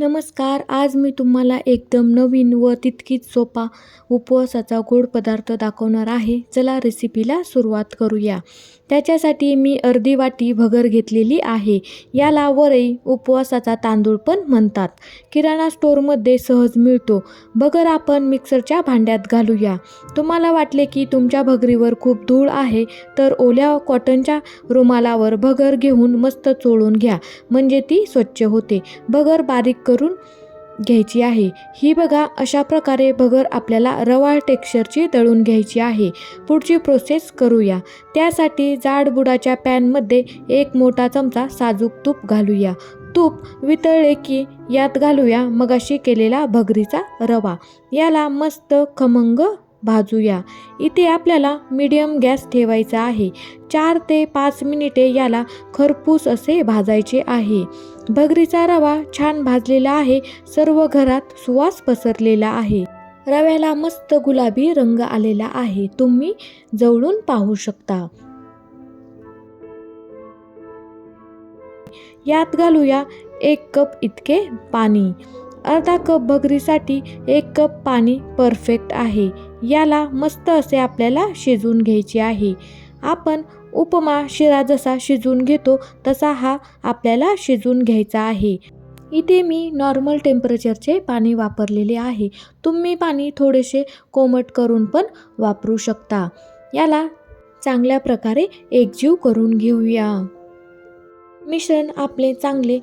नमस्कार आज मी तुम्हाला एकदम नवीन व तितकीच सोपा उपवासाचा गोड पदार्थ दाखवणार आहे. चला रेसिपीला सुरुवात करूया. त्याच्यासाठी मी अर्धी वाटी भगर घेतलेली आहे. याला वरई उपवासाचा तांदूळ पण म्हणतात. किराणा स्टोअरमध्ये सहज मिळतो. भगर आपण मिक्सरच्या भांड्यात घालूया. तुम्हाला वाटले की तुमच्या भगरीवर खूप धूळ आहे तर ओल्या कॉटनच्या रुमालावर भगर घेऊन मस्त चोळून घ्या. म्हणजे ती स्वच्छ होते. भगर बारीक करून घ्यायची आहे. ही बघा अशा प्रकारे भगर आपल्याला रवाळ टेक्स्चरची दळून घ्यायची आहे. पुढची प्रोसेस करूया. त्यासाठी जाड बुडाच्या पॅनमध्ये एक मोठा चमचा साजूक तूप घालूया. तूप वितळले की यात घालूया मगाशी केलेला भगरीचा रवा. याला मस्त खमंग भाजूया. इथे आपल्याला मीडियम गॅस ठेवायचा आहे. चार ते पाच मिनिटे याला खरपूस असे भाजायचे आहे. भगरीचा रवा छान भाजलेला आहे. सर्व घरात सुवास पसरलेला आहे. रव्याला मस्त गुलाबी रंग आलेला आहे. तुम्ही जवळून पाहू शकता. यात घालूया एक कप इतके पाणी. अर्धा कप भगरीसाठी एक कप पाणी परफेक्ट आहे. याला मस्त असे आपल्याला शिजवून घ्यायचे आहे. आपण उपमा शिरा जसा शिजवून घेतो तसा हा आपल्याला शिजवून घ्यायचा आहे. इथे मी नॉर्मल टेम्परेचरचे पाणी वापरलेले आहे. तुम्ही पाणी थोडेसे कोमट करून पण वापरू शकता. याला चांगल्या प्रकारे एकजीव करून घेऊया. मिश्रण आपले चांगले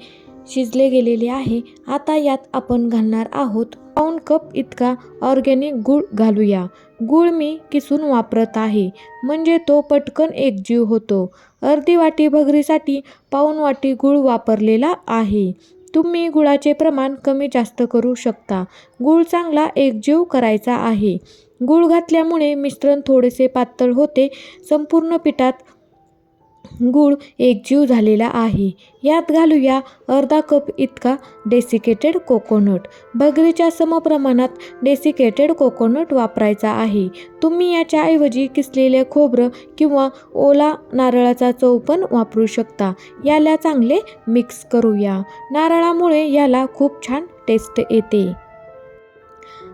शिजले गेलेले आहे. आता यात आपण घालणार आहोत पाऊण कप इतका ऑर्गॅनिक गूळ घालूया. गूळ मी किसून वापरत आहे. म्हणजे तो पटकन एकजीव होतो. अर्धी वाटी भगरीसाठी पाऊण वाटी गूळ वापरलेला आहे. तुम्ही गुळाचे प्रमाण कमी जास्त करू शकता. गूळ चांगला एकजीव करायचा आहे. गूळ घातल्यामुळे मिश्रण थोडेसे पातळ होते. संपूर्ण पिठात गूळ एकजीव झालेला आहे. यात घालूया अर्धा कप इतका डेसिकेटेड कोकोनट भगरीच्या समप्रमाणात डेसिकेटेड कोकोनट वापरायचा आहे. तुम्ही याच्याऐवजी किसलेले खोबरं किंवा ओला नारळाचा चव पण वापरू शकता. याला चांगले मिक्स करूया. नारळामुळे याला खूप छान टेस्ट येते.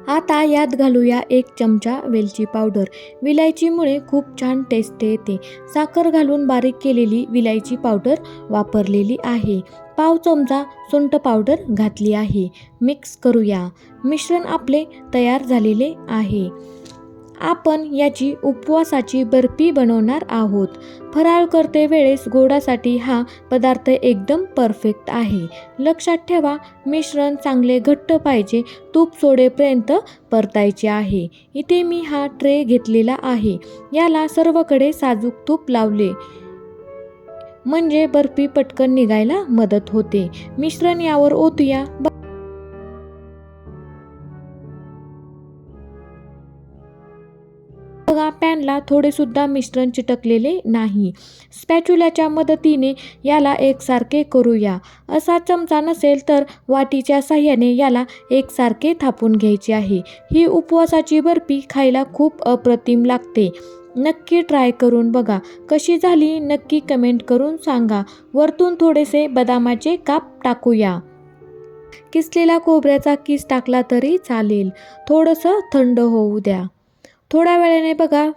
आता यात घालूया एक चमचा वेलची पावडर. विलायचीमुळे खूप छान टेस्ट येते. साखर घालून बारीक केलेली विलायची पावडर वापरलेली आहे. पाव चमचा सुंट पावडर घातली आहे. मिक्स करूया. मिश्रण आपले तयार झालेले आहे. आपण याची उपवासाची बर्फी बनवणार आहोत. फराळ करते वेळेस गोडासाठी हा पदार्थ एकदम परफेक्ट आहे. लक्षात ठेवा मिश्रण चांगले घट्ट पाहिजे तूप सोडेपर्यंत परतायचे आहे. इथे मी हा ट्रे घेतलेला आहे. याला सर्वकडे साजूक तूप लावले. म्हणजे बर्फी पटकन निघायला मदत होते. मिश्रण यावर ओतूया. बघा पॅनला थोडेसुद्धा मिश्रण चिटकलेले नाही. स्पॅच्युल्याच्या मदतीने याला एकसारखे करूया. असा चमचा नसेल तर वाटीच्या साह्याने याला एकसारखे थापून घ्यायचे आहे. ही उपवासाची बर्फी खायला खूप अप्रतिम लागते. नक्की ट्राय करून बघा. कशी झाली नक्की कमेंट करून सांगा. वरतून थोडेसे बदामाचे काप टाकूया. किसलेला खोबऱ्याचा किस टाकला तरी चालेल. थोडंसं थंड होऊ द्या. थोड्या वेळाने बघा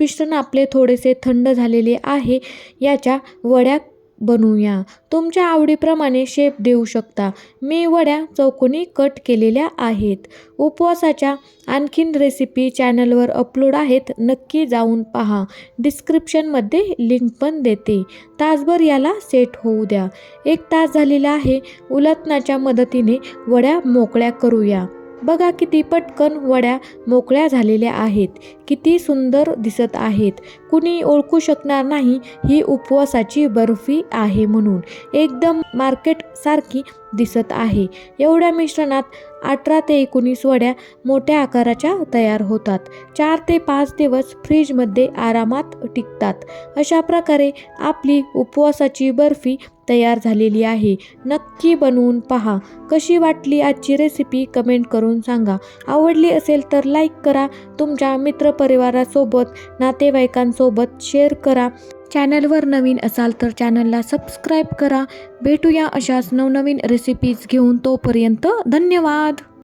मिश्रण आपले थोडेसे थंड झालेले आहे याच्या वड्या बनवूया. तुमच्या आवडीप्रमाणे शेप देऊ शकता. मी वड्या चौकोनी कट केलेल्या आहेत. उपवासाच्या आणखीन रेसिपी चॅनलवर अपलोड आहेत नक्की जाऊन पहा. डिस्क्रिप्शनमध्ये लिंक पण देते. तासभर याला सेट होऊ द्या. एक तास झालेला आहे उलटण्याच्या मदतीने वड्या मोकळ्या करूया. बघा किती पटकन वड्या मोकळ्या झालेल्या आहेत. किती सुंदर दिसत आहेत. कुणी ओळखू शकणार नाही ही उपवासाची बर्फी आहे म्हणून. एकदम मार्केटसारखी दिसत आहे. एवढ्या मिश्रणात अठरा ते एकोणीस वड्या मोठ्या आकाराच्या तयार होतात. चार ते पाच दिवस फ्रीजमध्ये आरामात टिकतात. अशा प्रकारे आपली उपवासाची बर्फी तयार झालेली आहे. नक्की बनवून पहा. कशी वाटली आजची रेसिपी कमेंट करून सांगा. आवडली असेल तर लाईक करा. तुमच्या मित्रपरिवारासोबत नातेवाईकांसोबत शेअर करा. चॅनलवर नवीन असाल तर चॅनलला सबस्क्राईब करा. भेटूया अशाच नवनवीन रेसिपीज घेऊन तोपर्यंत धन्यवाद.